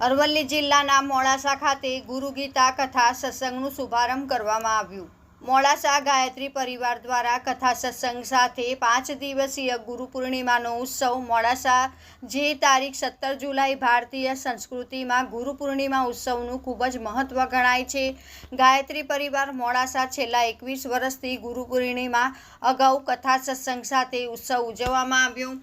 અરવલ્લી જિલ્લાના મોડાસા ખાતે ગુરુ ગીતા કથા સત્સંગનું શુભારંભ કરવામાં આવ્યું. મોડાસા ગાયત્રી પરિવાર દ્વારા કથા સત્સંગ સાથે પાંચ દિવસીય ગુરુ પૂર્ણિમાનો ઉત્સવ મોડાસા, જે તારીખ સત્તર જુલાઈ ભારતીય સંસ્કૃતિમાં ગુરુ પૂર્ણિમા ઉત્સવનું ખૂબ જ મહત્ત્વ ગણાય છે. ગાયત્રી પરિવાર મોડાસા છેલ્લા એકવીસ વર્ષથી ગુરુ પૂર્ણિમા અગાઉ કથા સત્સંગ સાથે ઉત્સવ ઉજવવામાં આવ્યો.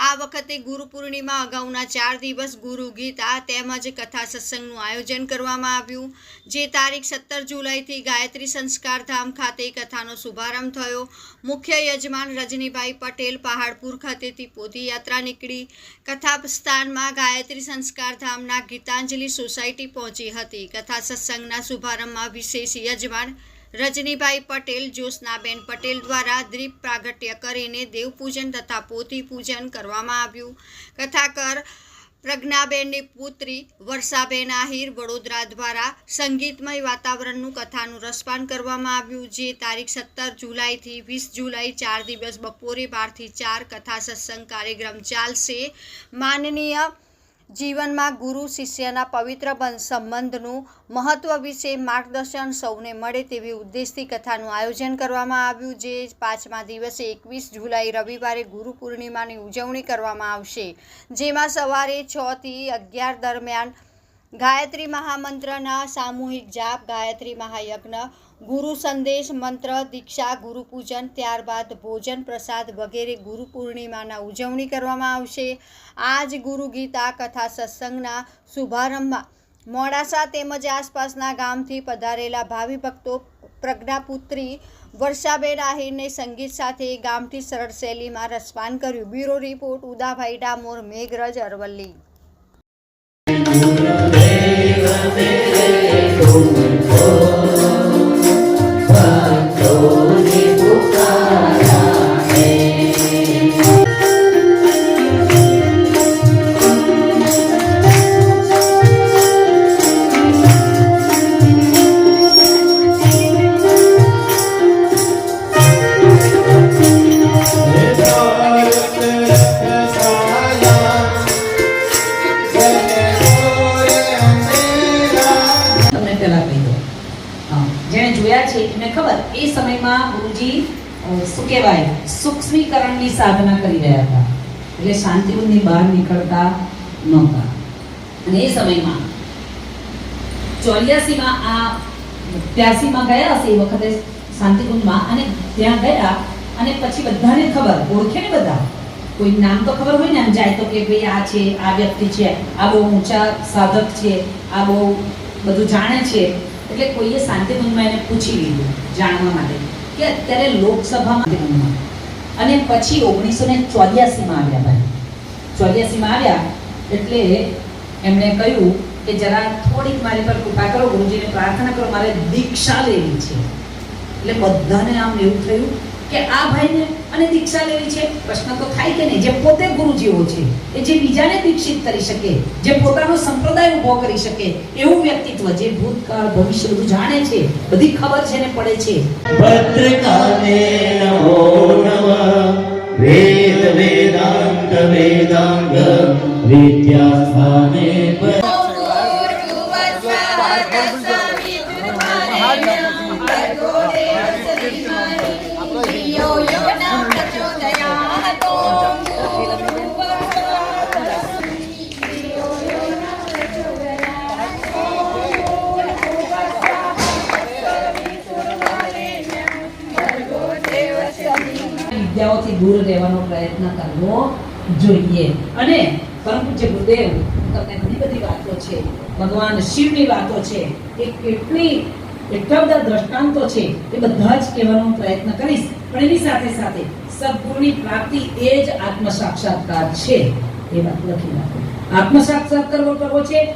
આ વખતે ગુરુ પૂર્ણિમા અગાઉના ચાર દિવસ ગુરુ ગીતા તેમજ કથા સત્સંગનું આયોજન કરવામાં આવ્યું, જે તારીખ સત્તર જુલાઈથી ગાયત્રી સંસ્કાર ધામ ખાતે કથાનો શુભારંભ થયો. મુખ્ય યજમાન રજનીભાઈ પટેલ પહાડપુર ખાતેથી પોધીયાત્રા નીકળી. કથા સ્થાનમાં ગાયત્રી સંસ્કાર ધામના ગીતાંજલિ સોસાયટી પહોંચી હતી. કથા સત્સંગના શુભારંભમાં વિશેષ યજમાન રજનીભાઈ પટેલ, જ્યોત્સનાબેન પટેલ દ્વારા દીપ પ્રાગટ્ય કરીને દેવપૂજન તથા પોથી પૂજન કરવામાં આવ્યું. કથાકર પ્રજ્ઞાબેનની પુત્રી વર્ષાબેન આહિર વડોદરા દ્વારા સંગીતમય વાતાવરણનું કથાનું રસપાન કરવામાં આવ્યું, જે તારીખ સત્તર જુલાઈથી વીસ જુલાઈ ચાર દિવસ બપોરે બારથી ચાર કથા સત્સંગ કાર્યક્રમ ચાલશે. માનનીય જીવનમાં ગુરુ શિષ્યના પવિત્ર સંબંધનું મહત્વ વિશે માર્ગદર્શન સૌને મળે તેવી ઉદ્દેશથી કથાનું આયોજન કરવામાં આવ્યું જે પાંચમા દિવસે એકવીસ જુલાઈ રવિવારે ગુરુ પૂર્ણિમાની ઉજવણી કરવામાં આવશે. જેમાં સવારે છથી અગિયાર દરમિયાન ગાયત્રી મહામંત્રના સામૂહિક જાપ, ગાયત્રી મહાયજ્ઞ, ગુરુ સંદેશ મંત્ર, દીક્ષા, ગુરુ પૂજન, ત્યારબાદ ભોજન પ્રસાદ વગેરે ગુરુ પૂર્ણિમાના ઉજવણી કરવામાં આવશે. આજ ગુરુ ગીતા, કથા સત્સંગના શુભારંભમાં મોડાસા તેમજ આસપાસના ગામથી પધારેલા ભાવિ ભક્તો, પ્રજ્ઞાપુત્રી વર્ષાબેન આહિરને સંગીત સાથે ગામથી સરળ શૈલીમાં રસપાન કર્યું. Bureau report Udabhai Damor, Meghraj Aravalli. તમને સમયમાં ગુરુજી શું કહેવાય? સૂક્ષ્મીકરણની સાધના કરી રહ્યા હતા. એટલે શાંતિકુંજની બહાર નીકળતા નહોતા. અને એ સમયમાં ચોર્યાસીમાં આ ત્યાસીમાં ગયા હશે એ વખતે શાંતિકુંજમાં અને ત્યાં ગયા અને પછી બધાને ખબર, ઓળખે ને બધા? કોઈ નામ તો ખબર હોય ને આમ જાય તો કે ભાઈ આ છે, આ વ્યક્તિ છે, આ બહુ ઊંચા સાધક છે, આ બહુ બધું જાણે છે. એટલે કોઈએ શાંતિ મનમાં એને પૂછી લીધું જાણવા માટે કે અત્યારે લોકસભામાં અને પછી ઓગણીસો ને ચોર્યાસીમાં આવ્યા ભાઈ. ચોર્યાસીમાં આવ્યા એટલે એમણે કહ્યું કે જરા થોડીક મારી પર કૃપા કરો, ગુરુજીને પ્રાર્થના કરો, મારે દીક્ષા લેવી છે. એટલે બધાને આમ એવું થયું કે આ ભાઈને અને દીક્ષા લેવી છે પ્રશ્ન તો થાય કે નહીં જે પોતે ગુરુજીઓ છે એ જે બીજાને દીક્ષિત કરી શકે જે પોતાનો સંપ્રદાય ઊભો કરી શકે એવું વ્યક્તિત્વ જે ભૂતકાળ ભવિષ્ય બધું જાણે છે બધી ખબર છે ને પડે છે ભદ્રકાને નમો નમઃ વેદ વેદાંત વેદાંગ વિદ્યાસ્થાને Thank વિદ્યાઓથી દૂર રહેવાનો પ્રયત્ન કરવો જોઈએ. અને પરમ પૂજ્ય ગુરુદેવ તમને ઘણી બધી વાતો છે, ભગવાન શિવની વાતો છે, એ કેટલી એટલા બધા દ્રષ્ટાંતો છે, એ બધા જ કહેવાનો પ્રયત્ન કરીશ. પણ એની સાથે સાથે સદગુરુની પ્રાપ્તિ એ જ આત્મ સાક્ષાત્કાર છે. એ વાત લખી નાખો. આત્મ સાક્ષાત્કાર કરવો છે.